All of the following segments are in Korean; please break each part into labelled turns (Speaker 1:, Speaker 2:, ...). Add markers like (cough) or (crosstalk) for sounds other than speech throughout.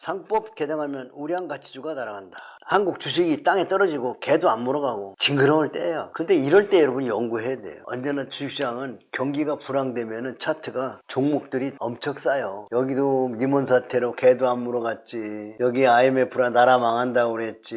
Speaker 1: 상법 개정하면 우량 가치주가 날아간다. 한국 주식이 땅에 떨어지고 개도 안 물어가고 징그러울 때예요. 근데 이럴 때 여러분이 연구해야 돼요. 언제나 주식시장은 경기가 불황되면 차트가 종목들이 엄청 싸요. 여기도 니몬 사태로 개도 안 물어갔지. 여기 IMF라 나라 망한다고 그랬지.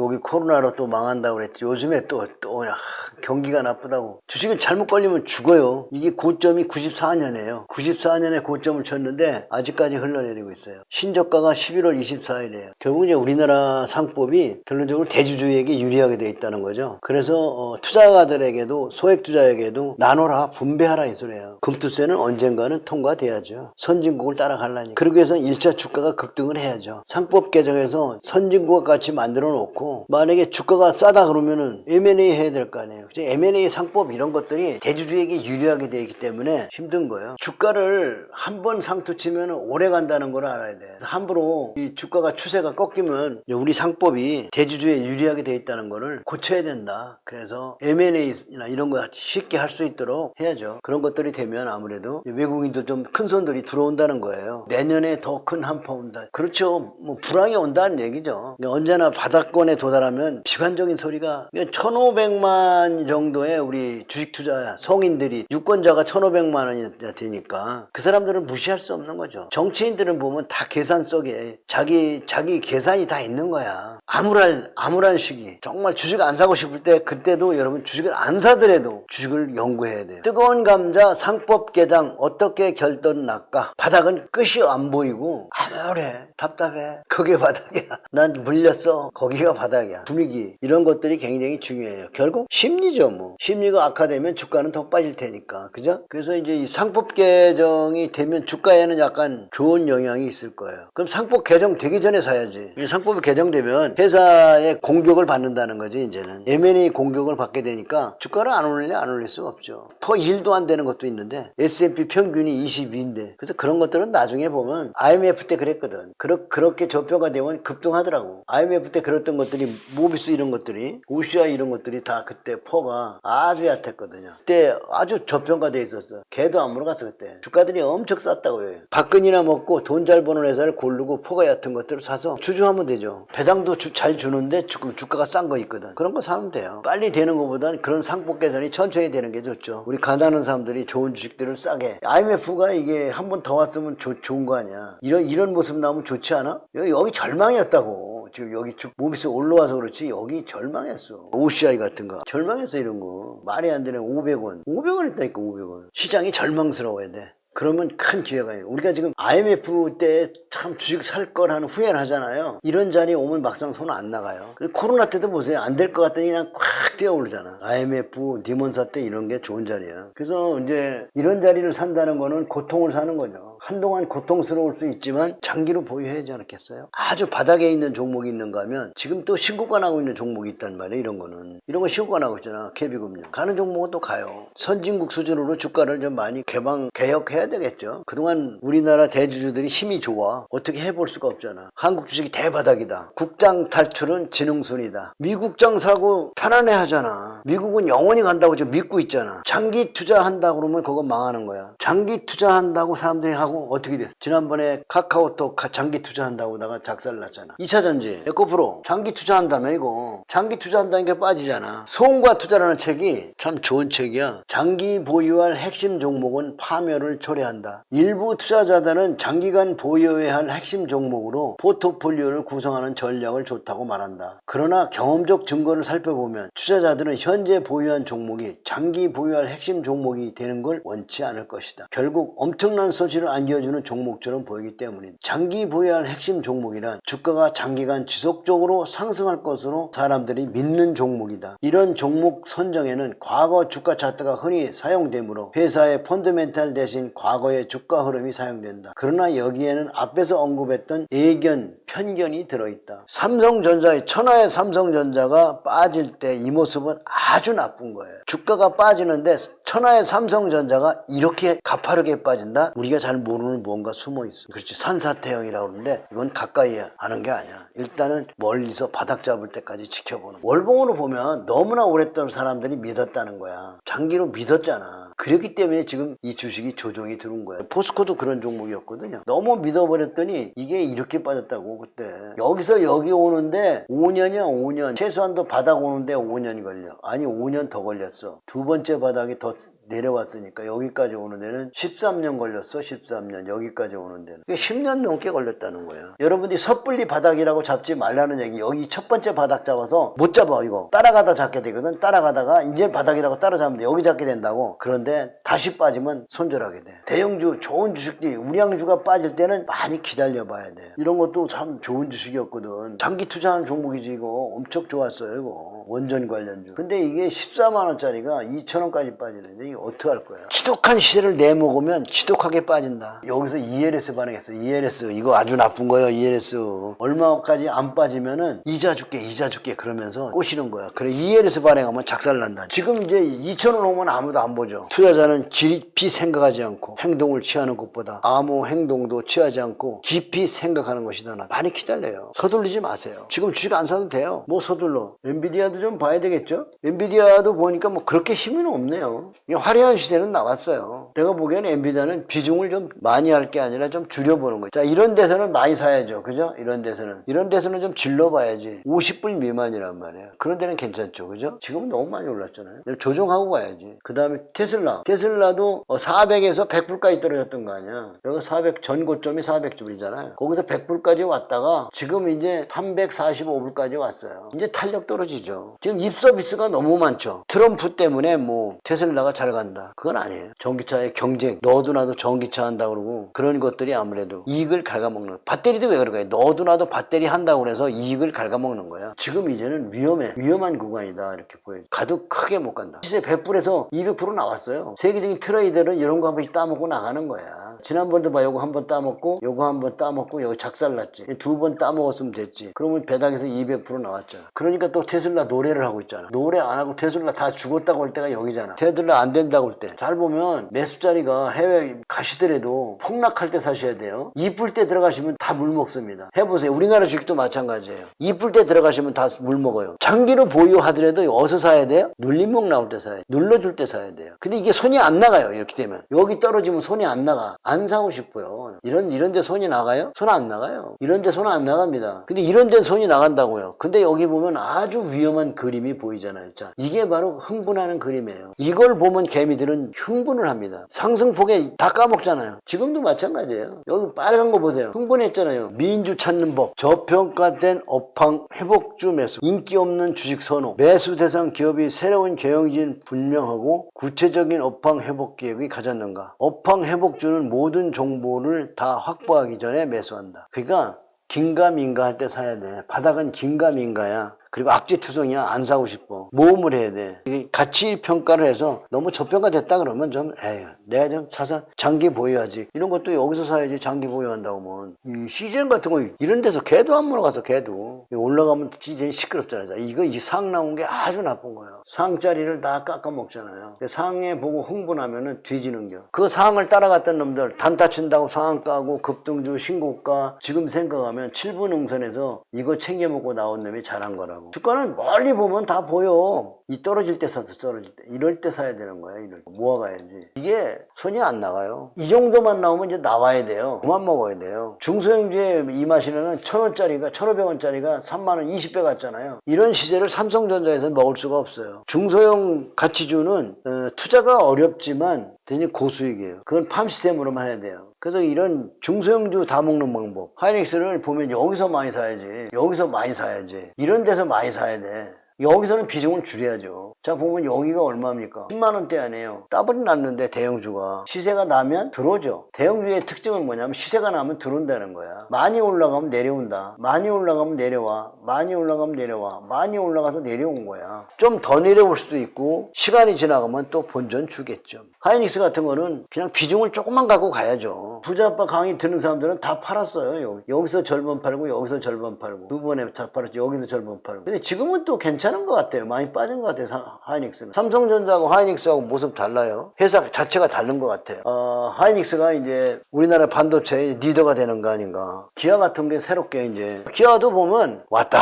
Speaker 1: 여기 코로나로 또 망한다고 그랬지. 요즘에 또, 또, 야, 경기가 나쁘다고. 주식은 잘못 걸리면 죽어요. 이게 고점이 94년이에요. 94년에 고점을 쳤는데 아직까지 흘러내리고 있어요. 신저가가 11월 24일이에요. 결국 이제 우리나라 상법이 결론적으로 대주주에게 유리하게 돼 있다는 거죠. 그래서 어, 투자가들에게도 소액 투자에게도 나눠라 분배하라 이 소리예요. 금투세는 언젠가는 통과돼야죠. 선진국을 따라가려니. 그러기 위해서 1차 주가가 급등을 해야죠. 상법 개정에서 선진국과 같이 만들어 놓고 만약에 주가가 싸다 그러면은 M&A 해야 될 거 아니에요. M&A 상법 이런 것들이 대주주에게 유리하게 되어 있기 때문에 힘든 거예요. 주가를 한 번 상투 치면 오래 간다는 걸 알아야 돼. 함부로 이 주가가 추세가 꺾이면 우리 상법이 대주주에 유리하게 되어 있다는 거를 고쳐야 된다. 그래서 M&A나 이런 거 쉽게 할 수 있도록 해야죠. 그런 것들이 되면 아무래도 외국인도 좀큰 손들이 들어온다는 거예요. 내년에 더 큰 한파 온다. 그렇죠. 뭐 불황이 온다는 얘기죠. 언제나 바닥권에 도달하면 비관적인 소리가 1,500만 정도의 우리 주식 투자 성인들이 유권자가 1,500만 원이 되니까 그 사람들은 무시할 수 없는 거죠. 정치인들은 보면 다 계산 속에 자기 자기 계산이 다 있는 거야. 암울한 암울한 시기. 정말 주식 안 사고 싶을 때 그때도 여러분 주식을 안 사더라도 주식을 연구해야 돼요. 뜨거운 감자 상법 개장 어떻게 결론 날까? 바닥은 끝이 안 보이고 암울해. 답답해. 그게 (laughs) 바닥이야. 난 물렸어. 거기가 바닥이야. 분위기 이런 것들이 굉장히 중요해요. 결국 심리죠, 뭐. 심리가 악화되면 주가는 더 빠질 테니까. 그죠? 그래서 이제 이 상법 개정이 되면 주가에는 약간 좋은 영향이 있을 거예요. 그럼 상법 개정 되기 전에 사야지. 이 상법이 개정되면 회사의 공격을 받는다는 거지, 이제는. M&A 공격을 받게 되니까 주가를 안 올리냐, 안 올릴 수가 없죠. 더 일도 안 되는 것도 있는데 S&P 평균이 22인데. 그래서 그런 것들은 나중에 보면 IMF 때 그랬거든. 그렇, 그렇게 저표가 되면 급등하더라고. IMF 때 그랬던 것들이 모비스 이런 것들이 OCI 이런 것들이 다 그때 퍼가 아주 얕았거든요. 그때 아주 저평가돼 있었어. 개도 안 물어갔어 그때. 주가들이 엄청 쌌다고요. 박근이나 먹고 돈 잘 버는 회사를 고르고 포가 얕은 것들을 사서 주주하면 되죠. 배당도 주- 잘 주는데 지금 주가가 싼 거 있거든. 그런 거 사면 돼요. 빨리 되는 것보단 그런 상법 개선이 천천히 되는 게 좋죠. 우리 가난한 사람들이 좋은 주식들을 싸게. IMF가 이게 한 번 더 왔으면 좋- 좋은 거 아니야. 이런 이런 모습 나오면 좋지 않아? 여기, 여기 절망이었다고. 지금 여기 주- 모비스 올라와서 그렇지 여기 절망했어. OCI 같은 거. 절망했어 이런 거. 말이 안 되네 500원. 500원 있다니까 500원. 시장이 절망스러워야 돼. 그러면 큰 기회가 있어요. 우리가 지금 IMF 때 참 주식 살 거라는 후회를 하잖아요. 이런 자리 오면 막상 손 안 나가요. 코로나 때도 보세요. 안 될 것 같더니 그냥 콱 뛰어오르잖아. IMF, 디몬사 때 이런 게 좋은 자리야. 그래서 이제 이런 자리를 산다는 거는 고통을 사는 거죠. 한동안 고통스러울 수 있지만 장기로 보유해야 하지 않겠어요? 아주 바닥에 있는 종목이 있는가 하면 지금 또 신고가 나고 있는 종목이 있단 말이에요. 이런 거는. 이런 거 신고가 나고 있잖아. KB금융. 가는 종목은 또 가요. 선진국 수준으로 주가를 좀 많이 개방, 개혁해 야 되겠죠. 그동안 우리나라 대주주들이 힘이 좋아. 어떻게 해볼 수가 없잖아. 한국 주식이 대바닥이다. 국장 탈출은 지능순이다. 미국장 사고 편안해 하잖아. 미국은 영원히 간다고 지금 믿고 있잖아. 장기 투자한다 그러면 그거 망하는 거야. 장기 투자한다고 사람들이 하고 어떻게 됐어? 지난번에 카카오톡 가- 장기 투자한다고 다가 작살 났잖아. 2차 전지, 에코프로 장기 투자한다며 이거. 장기 투자한다는 게 빠지잖아. 소음과 투자라는 책이 참 좋은 책이야. 장기 보유할 핵심 종목은 파멸을 초래한다. 일부 투자자들은 장기간 보유해야 할 핵심 종목으로 포트폴리오를 구성하는 전략을 좋다고 말한다. 그러나 경험적 증거를 살펴보면 투자자들은 현재 보유한 종목이 장기 보유할 핵심 종목이 되는 걸 원치 않을 것이다. 결국 엄청난 손실을 안겨주는 종목처럼 보이기 때문이다. 장기 보유할 핵심 종목이란 주가가 장기간 지속적으로 상승할 것으로 사람들이 믿는 종목이다. 이런 종목 선정에는 과거 주가 차트가 흔히 사용되므로 회사의 펀더멘탈 대신 과거의 주가 흐름이 사용된다. 그러나 여기에는 앞에서 언급했던 예견, 편견이 들어있다. 삼성전자의 천하의 삼성전자가 빠질 때 이 모습은 아주 나쁜 거예요. 주가가 빠지는데 천하의 삼성전자가 이렇게 가파르게 빠진다? 우리가 잘 모르는 뭔가 숨어 있어. 그렇지. 산사태형이라고 그러는데 이건 가까이 하는 게 아니야. 일단은 멀리서 바닥 잡을 때까지 지켜보는. 월봉으로 보면 너무나 오랫동안 사람들이 믿었다는 거야. 장기로 믿었잖아. 그렇기 때문에 지금 이 주식이 조정이 들어온 거야. 포스코도 그런 종목이었거든요. 너무 믿어버렸더니 이게 이렇게 빠졌다고 그때. 여기서 여기 오는데 5년이야 5년. 최소한도 바닥 오는데 5년이 걸려. 아니 5년 더 걸렸어. 두 번째 바닥이 더 내려왔으니까 여기까지 오는 데는 13년 걸렸어 13년. 여기까지 오는 데는. 이게 10년 넘게 걸렸다는 거야. 여러분들이 섣불리 바닥이라고 잡지 말라는 얘기 여기 첫 번째 바닥 잡아서 못 잡아 이거. 따라가다 잡게 되거든. 따라가다가 이제 바닥이라고 따라잡으면 돼. 여기 잡게 된다고. 그런데 다시 빠지면 손절하게 돼. 대형주 좋은 주식들이 우량주가 빠질 때는 많이 기다려 봐야 돼. 이런 것도 참 좋은 주식이었거든. 장기 투자하는 종목이지 이거. 엄청 좋았어요 이거. 원전 관련주. 근데 이게 14만 원짜리가 2천 원까지 빠지는데 이거 어떻게 할 거야? 지독한 시세를 내먹으면 지독하게 빠진다. 여기서 ELS 반응했어. ELS 이거 아주 나쁜 거예요 ELS 얼마까지 안 빠지면은 이자 줄게 이자 줄게 그러면서 꼬시는 거야. 그래 ELS 반응하면 작살난다. 지금 이제 2천 원 오면 아무도 안 보죠. 투자자는 깊이 생각하지 않고 행동을 취하는 것보다 아무 행동도 취하지 않고 깊이 생각하는 것이 더 낫다. 많이 기다려요. 서둘리지 마세요. 지금 주식 안 사도 돼요. 뭐 서둘러? 엔비디아도 좀 봐야 되겠죠? 엔비디아도 보니까 뭐 그렇게 힘은 없네요. 이 화려한 시대는 나왔어요. 내가 보기에는 엔비디아는 비중을 좀 많이 할 게 아니라 좀 줄여보는 거죠. 자 이런 데서는 많이 사야죠. 그죠? 이런 데서는. 이런 데서는 좀 질러봐야지. 50불 미만이란 말이에요. 그런 데는 괜찮죠. 그죠? 지금은 너무 많이 올랐잖아요. 조정하고 가야지. 그 다음에 테슬라. 테슬라도 400에서 100불까지 떨어졌던 거 아니야. 여기 400 전 고점이 400주이잖아요. 거기서 100불까지 왔다가 지금 이제 345불까지 왔어요. 이제 탄력 떨어지죠. 지금 입 서비스가 너무 많죠. 트럼프 때문에 뭐 테슬라가 잘 간다. 그건 아니에요. 전기차의 경쟁. 너도 나도 전기차 한다 그러고 그런 것들이 아무래도 이익을 갉아먹는. 배터리도 왜 그럴까요 너도 나도 배터리 한다고 그래서 이익을 갉아먹는 거야. 지금 이제는 위험해. 위험한 구간이다. 이렇게 보여요. 가도 크게 못 간다. 시세 100불에서 200% 나왔어요. 세계적인 트레이더는 이런 거 한 번씩 따먹고 나가는 거야 지난번도 봐 요거 한 번 따먹고 요거 한 번 따먹고 여기 작살났지. 두 번 따먹었으면 됐지. 그러면 배당에서 200% 나왔잖아. 그러니까 또 테슬라 노래를 하고 있잖아. 노래 안 하고 테슬라 다 죽었다고 할 때가 여기잖아. 테슬라 안 된다고 할 때. 잘 보면 매수 자리가 해외 가시더라도 폭락할 때 사셔야 돼요. 이쁠 때 들어가시면 다 물 먹습니다. 해보세요. 우리나라 주식도 마찬가지예요. 이쁠 때 들어가시면 다 물 먹어요. 장기로 보유하더라도 어디서 사야 돼요? 눌림목 나올 때 사야 돼요 눌러줄 때 사야 돼요. 근데 이게 손이 안 나가요 이렇게 되면. 여기 떨어지면 손이 안 나가 안 사고 싶어요. 이런 이런 데 손이 나가요? 손 안 나가요. 이런 데 손 안 나갑니다. 근데 이런 데 손이 나간다고요. 근데 여기 보면 아주 위험한 그림이 보이잖아요. 자 이게 바로 흥분하는 그림이에요. 이걸 보면 개미들은 흥분을 합니다. 상승폭에 다 까먹잖아요. 지금도 마찬가지예요. 여기 빨간 거 보세요. 흥분했잖아요. 민주 찾는 법. 저평가된 업황 회복주 매수. 인기 없는 주식 선호. 매수 대상 기업이 새로운 경영진 분명하고 구체적인 업황 회복 계획이 가졌는가? 업황 회복주는 모든 정보를 다 확보하기 전에 매수한다. 그러니까 긴가민가 할 때 사야 돼. 바닥은 긴가민가야 그리고 악재투성이야 안 사고 싶어. 모험을 해야 돼. 가치 평가를 해서 너무 저평가 됐다 그러면 좀 에휴 내가 좀 사서 장기 보유하지. 이런 것도 여기서 사야지 장기 보유한다고 하면. 이 시즌 같은 거 이런 데서 개도 안 물어 가서 개도. 올라가면 시즌이 시끄럽잖아요. 자, 이거 이 상 나온 게 아주 나쁜 거예요. 상자리를 다 깎아 먹잖아요. 상에 보고 흥분하면은 뒤지는 거그 상을 따라갔던 놈들 단타 친다고 상한 까고 급등주 신고가 지금 생각하면 7분 응선에서 이거 챙겨 먹고 나온 놈이 잘한 거라고 주가는 멀리 보면 다 보여. 이 떨어질 때 사서 떨어질 때. 이럴 때 사야 되는 거야 이럴 때. 모아가야지. 이게 손이 안 나가요. 이 정도만 나오면 이제 나와야 돼요. 그만 먹어야 돼요. 중소형주에 이 마시는 천원짜리가 천오백 원짜리가 3만원 20배 갔잖아요. 이런 시세를 삼성전자에서 먹을 수가 없어요. 중소형 가치주는 어, 투자가 어렵지만 대신 고수익이에요. 그건 팜 시스템으로만 해야 돼요. 그래서 이런 중소형주 다 먹는 방법. 하이닉스를 보면 여기서 많이 사야지 여기서 많이 사야지 이런 데서 많이 사야 돼 여기서는 비중을 줄여야죠. 자, 보면 여기가 얼마입니까? 10만원대 아니에요. 따블이 났는데 대형주가. 시세가 나면 들어오죠. 대형주의 특징은 뭐냐면 시세가 나면 들어온다는 거야. 많이 올라가면 내려온다. 많이 올라가면 내려와. 많이 올라가면 내려와. 많이 올라가서 내려온 거야. 좀 더 내려올 수도 있고, 시간이 지나가면 또 본전 주겠죠. 하이닉스 같은 거는 그냥 비중을 조금만 갖고 가야죠. 부자 아빠 강의 듣는 사람들은 다 팔았어요. 여기. 여기서 절반 팔고 여기서 절반 팔고 두 번에 다 팔았죠. 여기서 절반 팔고. 근데 지금은 또 괜찮 은 것 같아요. 많이 빠진 것 같아요. 사- 하이닉스는. 삼성전자하고 하이닉스하고 모습 달라요. 회사 자체가 다른 것 같아요. 어, 하이닉스가 이제 우리나라 반도체의 리더가 되는 거 아닌가. 기아 같은 게 새롭게 이제 기아도 보면 왔다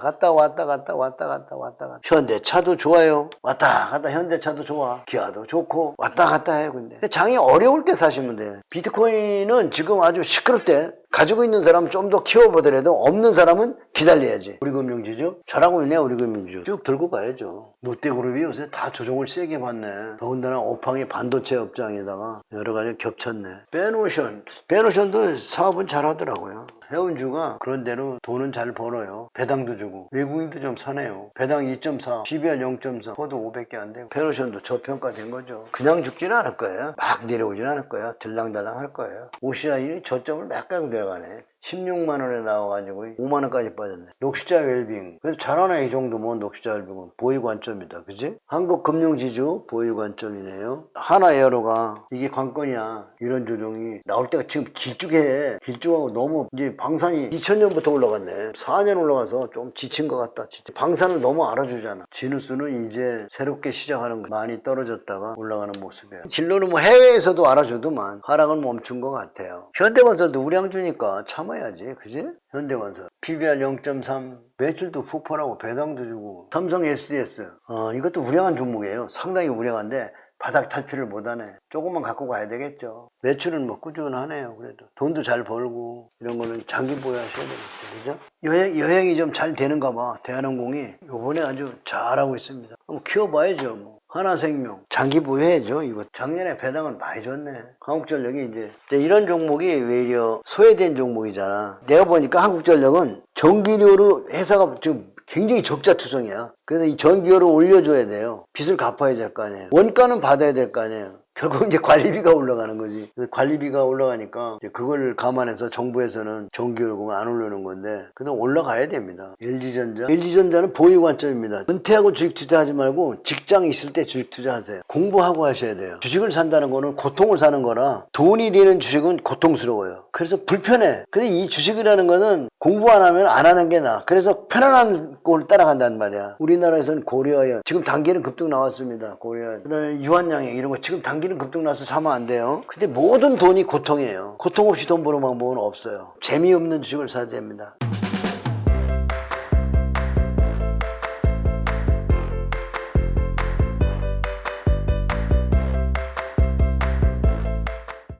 Speaker 1: 갔다 왔다 갔다 왔다 갔다 왔다 갔다 현대차도 좋아요 왔다 갔다 현대차도 좋아 기아도 좋고 왔다 갔다 해요 근데 장이 어려울 때 사시면 돼요 비트코인은 지금 아주 시끄럽대 가지고 있는 사람은 좀더 키워보더라도 없는 사람은 기다려야지. 우리 금융지주? 잘하고 있네 우리 금융지주. 쭉 들고 가야죠. 롯데그룹이 요새 다 조종을 세게 받네. 더군다나 오팡이 반도체 업장에다가 여러 가지 겹쳤네. 베노션. 베노션도 사업은 잘하더라고요. 해운주가 그런 대로 돈은 잘 벌어요. 배당도 주고. 외국인도 좀 사네요. 배당 2.4 PBR 0.4 포도 500개 안 되고. 베노션도 저평가된 거죠. 그냥 죽지는 않을 거예요. 막 내려오지는 않을 거예요. 들랑달랑 할 거예요. OCI는 저점을 몇강 내려 가네 16만 원에 나와가지고 5만 원까지 빠졌네. 녹시자 웰빙. 그래서 잘하네 이 정도면 녹시자 웰빙은 보유 관점이다. 그지? 한국 금융지주 보유 관점이네요. 하나 에어로가 이게 관건이야. 이런 조정이 나올 때가 지금 길쭉해. 길쭉하고 너무 이제 방산이 2000년부터 올라갔네. 4년 올라가서 좀 지친 것 같다. 진짜 방산을 너무 알아주잖아. 지누스는 이제 새롭게 시작하는 거 많이 떨어졌다가 올라가는 모습이야. 진로는 뭐 해외에서도 알아주더만 하락은 멈춘 것 같아요. 현대건설도 우량주니까 참아 야지. 그지? 현대건설. PBR 0.3 매출도 폭발하고 배당도 주고 삼성 SDS 어, 이것도 우량한 종목이에요. 상당히 우량한데 바닥 탈피를 못하네. 조금만 갖고 가야 되겠죠. 매출은 뭐 꾸준하네요. 그래도 돈도 잘 벌고 이런 거는 장기 보유하셔야 되겠죠. 그죠? 여행, 여행이 좀 잘 되는가 봐. 대한항공이 요번에 아주 잘하고 있습니다. 한번 키워봐야죠. 뭐. 하나생명. 장기 보유해야죠 이거. 작년에 배당을 많이 줬네. 한국전력이 이제 이런 종목이 외려 소외된 종목이잖아. 내가 보니까 한국전력은 전기료로 회사가 지금 굉장히 적자투성이야. 그래서 이 전기료를 올려줘야 돼요. 빚을 갚아야 될 거 아니에요. 원가는 받아야 될 거 아니에요 결국 이제 관리비가 올라가는 거지. 관리비가 올라가니까 그걸 감안해서 정부에서는 전기요금을 안 올리는 건데 그냥 올라가야 됩니다. LG전자. LG전자는 보유 관점입니다. 은퇴하고 주식 투자하지 말고 직장 있을 때 주식 투자하세요. 공부하고 하셔야 돼요. 주식을 산다는 거는 고통을 사는 거라 돈이 되는 주식은 고통스러워요. 그래서 불편해. 근데 이 주식이라는 거는 공부 안 하면 안 하는 게 나아. 그래서 편안한 꼴 따라간단 말이야. 우리나라에서는 고려아연. 지금 단기는 급등 나왔습니다. 고려아연. 그 다음에 유한양행 이런 거 지금 단 기는 급등 나서 사면 안 돼요. 근데 모든 돈이 고통이에요. 고통 없이 돈 버는 방법은 없어요. 재미없는 주식을 사야 됩니다.